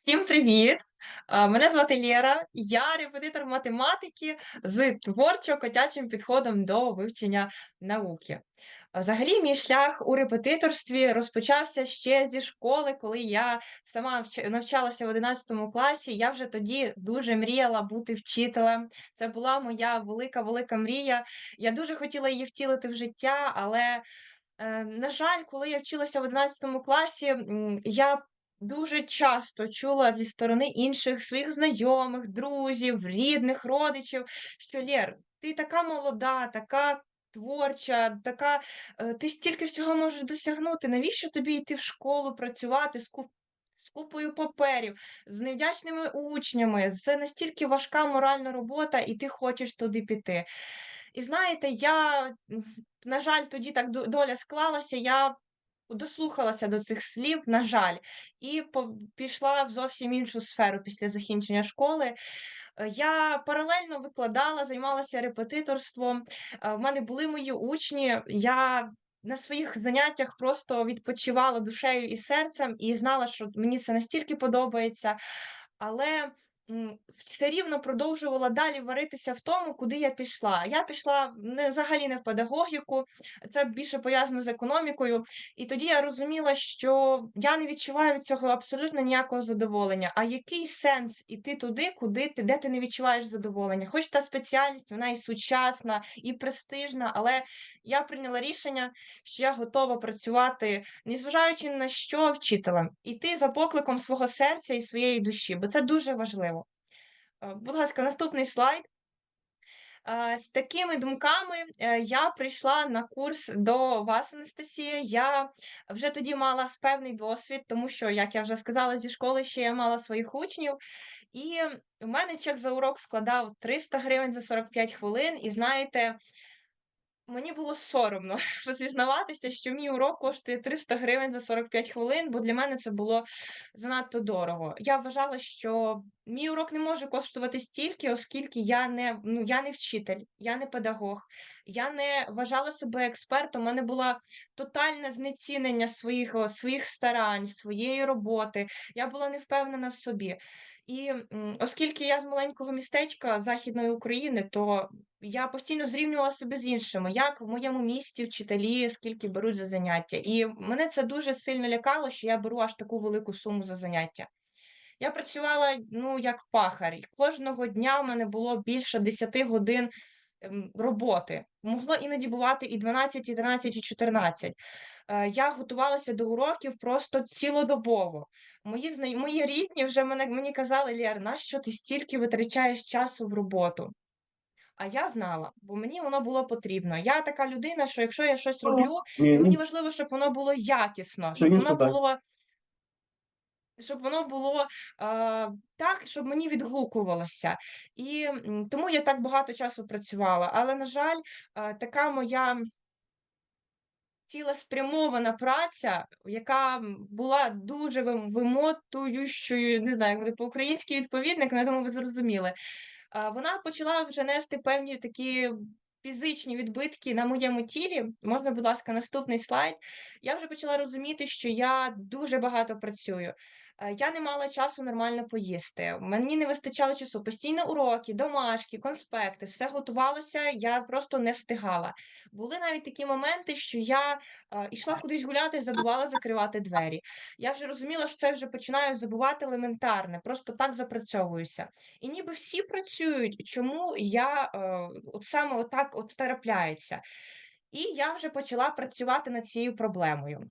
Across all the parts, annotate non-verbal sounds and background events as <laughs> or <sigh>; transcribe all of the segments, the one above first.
Всім привіт! Мене звати Лєра, я репетитор математики з творчо-котячим підходом до вивчення науки. Взагалі, мій шлях у репетиторстві розпочався ще зі школи, коли я сама навчалася в 11 класі. Я вже тоді дуже мріяла бути вчителем. Це була моя велика велика мрія. Я дуже хотіла її втілити в життя, але Е, на жаль, коли я вчилася в 11 класі, я дуже часто чула зі сторони інших своїх знайомих, друзів, рідних, родичів, що Лєр, ти така молода, така творча, така, е, ти стільки всього можеш досягнути. Навіщо тобі йти в школу працювати з куп з купою паперів, з невдячними учнями? Це настільки важка моральна робота, і ти хочеш туди піти. І знаєте, я, на жаль, тоді так до доля склалася, я дослухалася до цих слів, на жаль, і пішла в зовсім іншу сферу після закінчення школи. Е, я паралельно викладала, займалася репетиторством. Е, в мене були мої учні. Я на своїх заняттях просто відпочивала душею і серцем і знала, що мені це настільки подобається. Але, все рівно продовжувала далі варитися в тому, куди я пішла. Я пішла не взагалі не в педагогіку, це більше пов'язано з економікою. І тоді я розуміла, що я не відчуваю від цього абсолютно ніякого задоволення. А який сенс іти туди, куди ти, де ти не відчуваєш задоволення? Хоч та спеціальність, вона і сучасна, і престижна, але я прийняла рішення, що я готова працювати, незважаючи на що, вчителем, іти за покликом свого серця і своєї душі, бо це дуже важливо. Е, Будь ласка, наступний слайд. Е, З такими думками е, я прийшла на курс до вас, Анастасія. Я вже тоді мала певний досвід, тому що, як я вже сказала, зі школи ще я мала своїх учнів. І у мене чек за урок складав 300 гривень за 45 хвилин. І знаєте, Мені було соромно <laughs> зізнаватися, що мій урок коштує 300 гривень за 45 хвилин, бо для мене це було занадто дорого. Я вважала, що мій урок не може коштувати стільки, оскільки я не, ну, я не вчитель, я не педагог, я не вважала себе експертом, у мене було тотальне знецінення своїх, своїх старань, своєї роботи. Я була не впевнена в собі. І оскільки я з маленького містечка Західної України, то я постійно зрівнювала себе з іншими, як в моєму місті вчителі, скільки беруть за заняття. І мене це дуже сильно лякало, що я беру аж таку велику суму за заняття. Я працювала, ну, як пахар, і кожного дня в мене було більше 10 годин роботи. Могло іноді бувати і 12, і 13, і 14. Е, Я готувалася до уроків просто цілодобово. Мої зна... мої рідні вже мене мені казали, Лєр, нащо ти стільки витрачаєш часу в роботу? А я знала, бо мені воно було потрібно. Я така людина, що якщо я щось роблю, то мені важливо, щоб воно було якісно, щоб воно було, щоб воно було а, так, щоб мені відгукувалося. І тому я так багато часу працювала. Але, на жаль, а, така моя цілеспрямована праця, яка була дуже вим- вимотуючою, не знаю, як по-українськи відповідник, я думаю, ви зрозуміли. А, вона почала вже нести певні такі фізичні відбитки на моєму тілі. Можна, будь ласка, наступний слайд. Я вже почала розуміти, що я дуже багато працюю. Е, Я не мала часу нормально поїсти. Мені не вистачало часу. Постійно уроки, домашки, конспекти, все готувалося, я просто не встигала. Були навіть такі моменти, що я е, йшла кудись гуляти, і забувала закривати двері. Я вже розуміла, що це вже починаю забувати елементарне, просто так запрацьовуюся. І ніби всі працюють, чому я, е, от саме отак от трапляється. І я вже почала працювати над цією проблемою.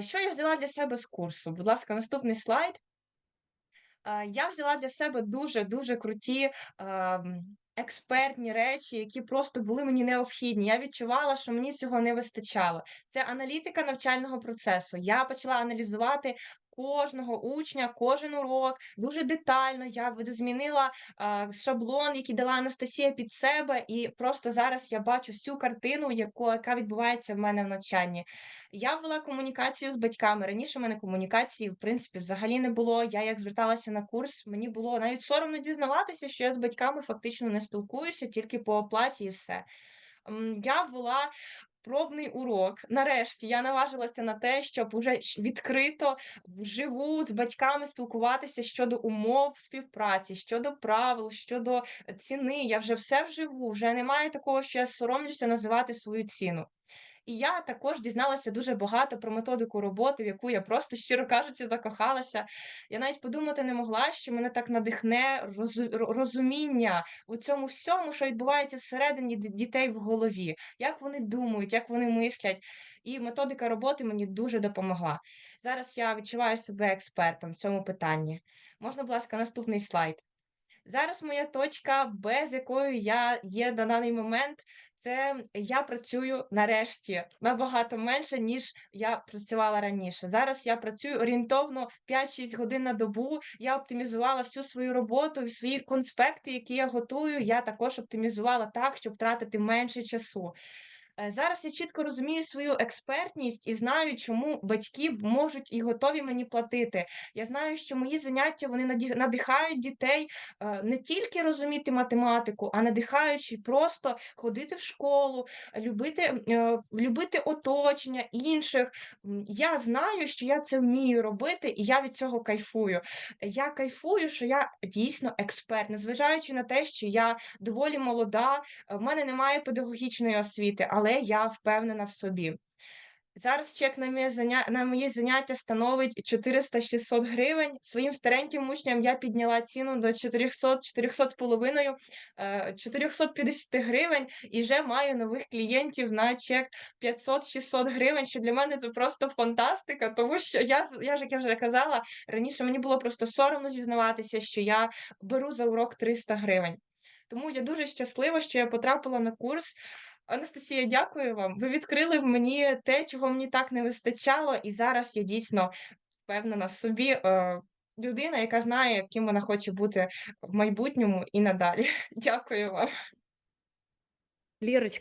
Що я взяла для себе з курсу? Будь ласка, наступний слайд. Я взяла для себе дуже-дуже круті, експертні речі, які просто були мені необхідні. Я відчувала, що мені цього не вистачало. Це аналітика навчального процесу. Я почала аналізувати кожного учня, кожен урок дуже детально. Я видозмінила, а, шаблон, який дала Анастасія під себе, і просто зараз я бачу всю картину, яка відбувається в мене в навчанні. Я ввела комунікацію з батьками. Раніше в мене комунікації, в принципі, взагалі не було. Я як зверталася на курс, мені було навіть соромно дізнаватися, що я з батьками фактично не спілкуюся, тільки по оплаті і все. Я ввела пробний урок. Нарешті я наважилася на те, щоб уже відкрито вживу з батьками спілкуватися щодо умов співпраці, щодо правил, щодо ціни. Я вже все вживу, вже немає такого, що я соромлюся називати свою ціну. І я також дізналася дуже багато про методику роботи, в яку я просто, щиро кажучи, закохалася. Я навіть подумати не могла, що мене так надихне розу- розуміння у цьому всьому, що відбувається всередині дітей в голові, як вони думають, як вони мислять. І методика роботи мені дуже допомогла. Зараз я відчуваю себе експертом в цьому питанні. Можна, будь ласка, наступний слайд. Зараз моя точка, без якої я є на даний момент, це я працюю нарешті набагато менше, ніж я працювала раніше. Зараз я працюю орієнтовно 5-6 годин на добу. Я оптимізувала всю свою роботу свої конспекти, які я готую. Я також оптимізувала так, щоб тратити менше часу. Е, Зараз я чітко розумію свою експертність і знаю, чому батьки можуть і готові мені платити. Я знаю, що мої заняття вони надихають дітей е, не тільки розуміти математику, а надихаючи просто ходити в школу, любити, е, любити оточення інших. Я знаю, що я це вмію робити, і я від цього кайфую. Я кайфую, що я дійсно експерт, незважаючи на те, що я доволі молода, в мене немає педагогічної освіти, але я впевнена в собі. Зараз чек на моє заня... на мої заняття становить 400-600 гривень. Своїм стареньким учням я підняла ціну до 400, 400 з половиною, е, 450 гривень і вже маю нових клієнтів на чек 500-600 гривень, що для мене це просто фантастика, тому що я, я ж, як я вже казала, раніше мені було просто соромно зізнаватися, що я беру за урок 300 гривень. Тому я дуже щаслива, що я потрапила на курс. Анастасія, дякую вам. Ви відкрили мені те, чого мені так не вистачало, і зараз я дійсно впевнена в собі. Е, людина, яка знає, ким вона хоче бути в майбутньому і надалі. <laughs> Дякую вам. Лірочка,